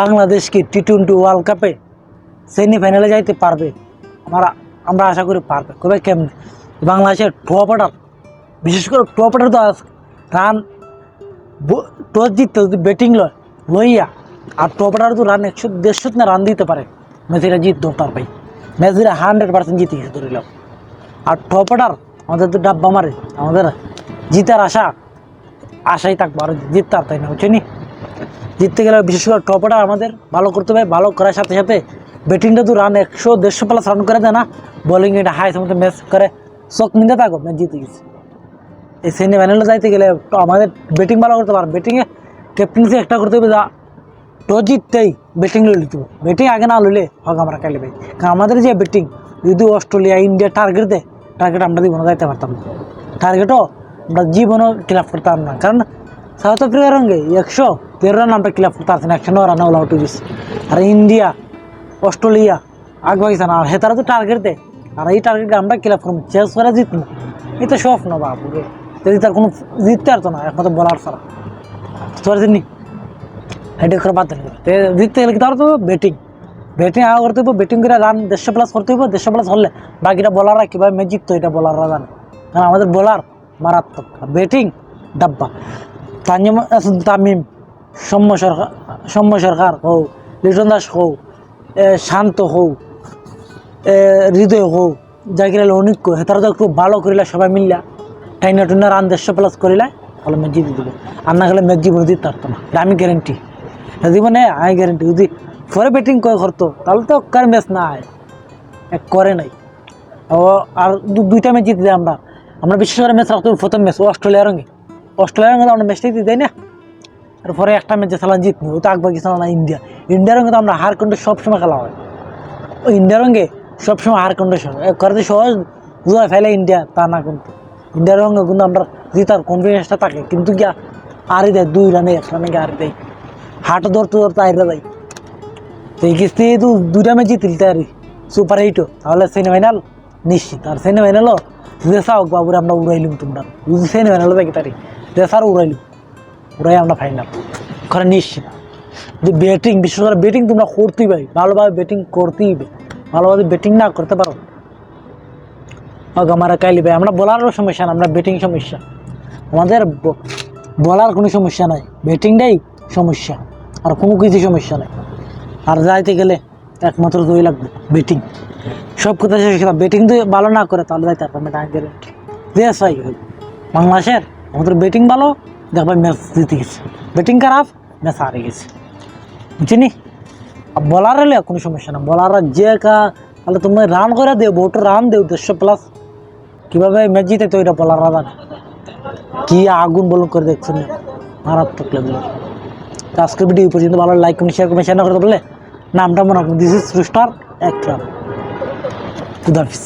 বাংলাদেশ কি T twenty world কাপে সেমিফাইনালে যাইতে পারবে। আমরা আমরা আশা করি পারবে। কবে কেমন? বাংলাদেশের টপ অর্ডার বিশেষ করে টপ অর্ডার তো রান টস জিততে যদি ব্যাটিং লয়, লইয়া, আর টপ অর্ডার তো রান একশো, দেড়শো না রান দিতে পারে। মেসিরা জিততো তার ভাই। মেসিরা হান্ড্রেড পার্সেন্ট জিতে গেছে ধরিলাম আর টপ অর্ডার আমাদের তো ডাব্বা মারে। আমাদের জিতার আশা, আশাই থাকব। আর জিততে আর তাই না, বুঝছি জিততে গেলে বিশেষ করে টপটা আমাদের ভালো করতে হবে ভালো করার সাথে সাথে ব্যাটিংটা তো রান একশো দেড়শো প্লাস রান করে দেয় না বোলিং এটা হাই সময় ম্যাচ করে। চোখ মিলে থাকো ম্যাচ জিতে গেছে। এই সেমি ফাইনালে যাইতে গেলে আমাদের ব্যাটিং ভালো করতে পারবে। ব্যাটিংয়ে ক্যাপ্টেন্সি একটা করতে হবে যা টস জিততেই ব্যাটিং লই লিতে ব্যাটিং আগে না লইলে হোক আমরা কাইলে ভাই। কারণ আমাদের যে ব্যাটিং যদি অস্ট্রেলিয়া, ইন্ডিয়া টার্গেট দেয় টার্গেট আমরা জীবনে যাইতে পারতাম না। টার্গেটও আমরা জীবনও ক্লাব করতাম না। কারণ রঙে একশো তেরো রান আমরা ক্লাব করতে পারছি না একশো নয় রানে উঠে গেছে আর ইন্ডিয়া, অস্ট্রেলিয়া আগ পাকিস্তান আর হেতারা তো টার্গেট দেয়। আর এই টার্গেটকে আমরা ক্লাব করব চেস করে জিতবো। এই তো স্বপ্ন বাবু যদি তার কোনো জিততে পারতো না, একমাত্র বলার ছাড়া। নি হেডে করে বাদ জিততে গেলে তার তো ব্যাটিং ব্যাটিং আগা করতে হবে ব্যাটিং করে রান দেড়শো প্লাস করতে হবে দেড়শো প্লাস হলে বাকিটা বলাররা কীভাবে ম্যাচ জিততো এটা বলাররা জানে। কারণ আমাদের বলার মারাত্মক। ব্যাটিং ডাব্বা। তানিম তামিম সৌম্য সরকার সৌম্য সরকার হৌ লিটন দাস হৌ এ, শান্ত হৌ এ, হৃদয় হৌ জাকির আলী অনিক হেতারা তো একটু ভালো করিলা সবাই মিললা টাইনা টুইনা রান দেড়শো প্লাস করিলা তাহলে ম্যাচ জিতে দেবে। আর না গেলে ম্যাচ জীবনে জিততে পারতো না আমি গ্যারেন্টি জীবনে আই গ্যারেন্টি যদি পরে ব্যাটিং করে করতো তাহলে তো কার ম্যাচ না আয় এক করে নাই। ও আর দুইটা ম্যাচ জিতে দেয় আমরা আমরা বিশেষ করে ম্যাচ রাখতে প্রথম ম্যাচ অস্ট্রেলিয়ার রঙে। অস্ট্রেলিয়ার রঙে তো আমরা ম্যাচটাই দেয় না? আর পরে একটা ম্যাচে খেলা জিতনি ও তো আগ পাকিস্তান না ইন্ডিয়া। ইন্ডিয়ার তো আমরা হার কন্টে সবসময় খেলা হয়। ও ইন্ডিয়ার রঙে সবসময় হার কন্ডিশন করতে সহজ জুয়া ফেলে ইন্ডিয়া, তা না কিন্তু। ইন্ডিয়ার রঙে কিন্তু আমরা জিতার কনফিডেন্সটা থাকে। কিন্তু গিয়া আরই দেয়, দুই রানে এক রানে আরই দেয়। হাট ধরতে ধরতে আইরা দেয়। তো এই কিস্তি তো দুইটা ম্যাচ জিতিলতে আর সুপার এইটও তাহলে সেমিফাইনাল নিশ্চিত। আর সেমিফাইনালও দেশা হোক বাবুরে আমরা উড়াইলুম তোমরা। যদি সেমিফাইনাল দেখি তারি দেশার উড়াইলুম উড়াই আমরা ফাইনাল ওখানে নিশ্চিত। যে ব্যাটিং বিশেষ করে ব্যাটিং তোমরা করতেই ভাই ভালোভাবে ব্যাটিং করতেই ভালোভাবে ব্যাটিং না করতে পারো? আমার কাইলি ভাই, আমরা বলারও সমস্যা না, আমরা ব্যাটিং সমস্যা। আমাদের বলার কোনো সমস্যা নাই ব্যাটিংটাই সমস্যা, আর কোনো কিছু সমস্যা নাই। আর যাইতে গেলে একমাত্র দই লাগবে ব্যাটিং সব কথা শেষ ব্যাটিং তো ভালো না করে, তাহলে যাইতে পারবে না গ্যারেন্টি দেশ হয়, বাংলাদেশের আমাদের ব্যাটিং ভালো দেখবে ম্যাচ জিতে গেছে। ব্যাটিং খারাপ ম্যাচ হারে গেছে। বুঝছিনি আর বলার হলে কোনো সমস্যা না বলাররা যে কা তাহলে তুমি রান করে দেও বহুত রান দেও দেড়শো প্লাস কীভাবে ম্যাচ জিতে তো এটা বলাররা জানে। কি আগুন বলুন করে দেখছেন মারাত্মক লেভেল তো আজকের ভিডিও পর্যন্ত। ভালো like comment share comment share না করতে বলে নামটা মনে রাখুন দিস ইজ স্টার এক খুদাফিস